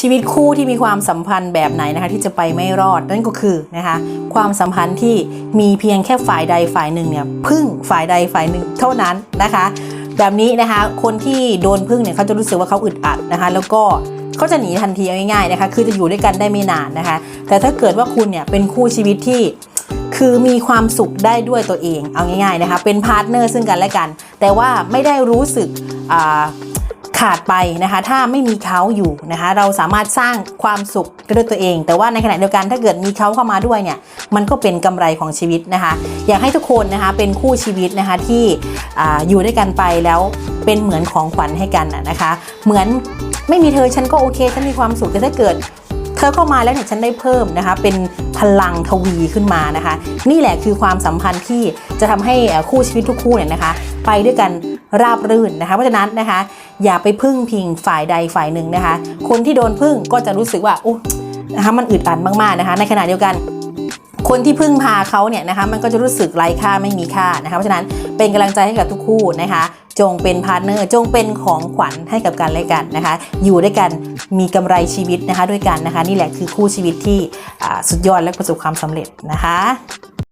ชีวิตคู่ที่มีความสัมพันธ์แบบไหนนะคะที่จะไปไม่รอดนั่นก็คือนะคะความสัมพันธ์ที่มีเพียงแค่ฝ่ายใดฝ่ายหนึ่งเนี่ยพึ่งฝ่ายใดฝ่ายหนึ่งเท่านั้นนะคะ แบบนี้นะคะคนที่โดนพึ่งเนี่ยเขาจะรู้สึกว่าเขาอึดอัดนะคะ แล้วก็เขาจะหนีทันทีง่ายๆนะคะ คือจะอยู่ด้วยกันได้ไม่นานนะคะ แต่ถ้าเกิดว่าคุณเนี่ยเป็นคู่ชีวิตที่คือมีความสุขได้ด้วยตัวเองเอาง่ายๆนะคะเป็นพาร์ทเนอร์ซึ่งกันและกัน แต่ว่าไม่ได้รู้สึก ขาดไปนะคะ ถ้าไม่มีเขาอยู่นะคะ เราสามารถสร้างความสุขด้วยตัวเอง แต่ว่าในขณะเดียวกันถ้าเกิดมีเขาเข้ามาด้วยเนี่ย มันก็เป็นกำไรของชีวิตนะคะ อยากให้ทุกคนนะคะเป็นคู่ชีวิตนะคะที่ออยู่ด้วยกันไปแล้วเป็นเหมือนของขวัญให้กันนะคะ เหมือนไม่มีเธอฉันก็โอเคฉันมีความสุขแต่ถ้าเกิดเธอเข้ามาแล้วเนี่ยฉันได้เพิ่มนะคะ เป็นพลังทวีขึ้นมานะคะ นี่แหละคือความสัมพันธ์ที่จะทำให้คู่ชีวิตทุกคู่เนี่ยนะคะ ไปด้วยกัน ราบรื่นนะคะเพราะฉะนั้นนะคะ อย่าไปพึ่งพิงฝ่ายใดฝ่ายหนึ่งนะคะ คนที่โดนพึ่งก็จะรู้สึกว่าโอ้นะคะมันอึดอัดมากๆนะคะ ในขณะเดียวกันคนที่พึ่งพาเขาเนี่ยนะคะมันก็จะรู้สึกไร้ค่าไม่มีค่านะคะเพราะฉะนั้นเป็นกำลังใจให้กับทุกคู่นะคะ จงเป็นพาร์ทเนอร์จงเป็นของขวัญให้กับกันและกันนะคะ อยู่ด้วยกันมีกำไรชีวิตนะคะด้วยกันนะคะ นี่แหละคือคู่ชีวิตที่สุดยอดและประสบความสำเร็จนะคะ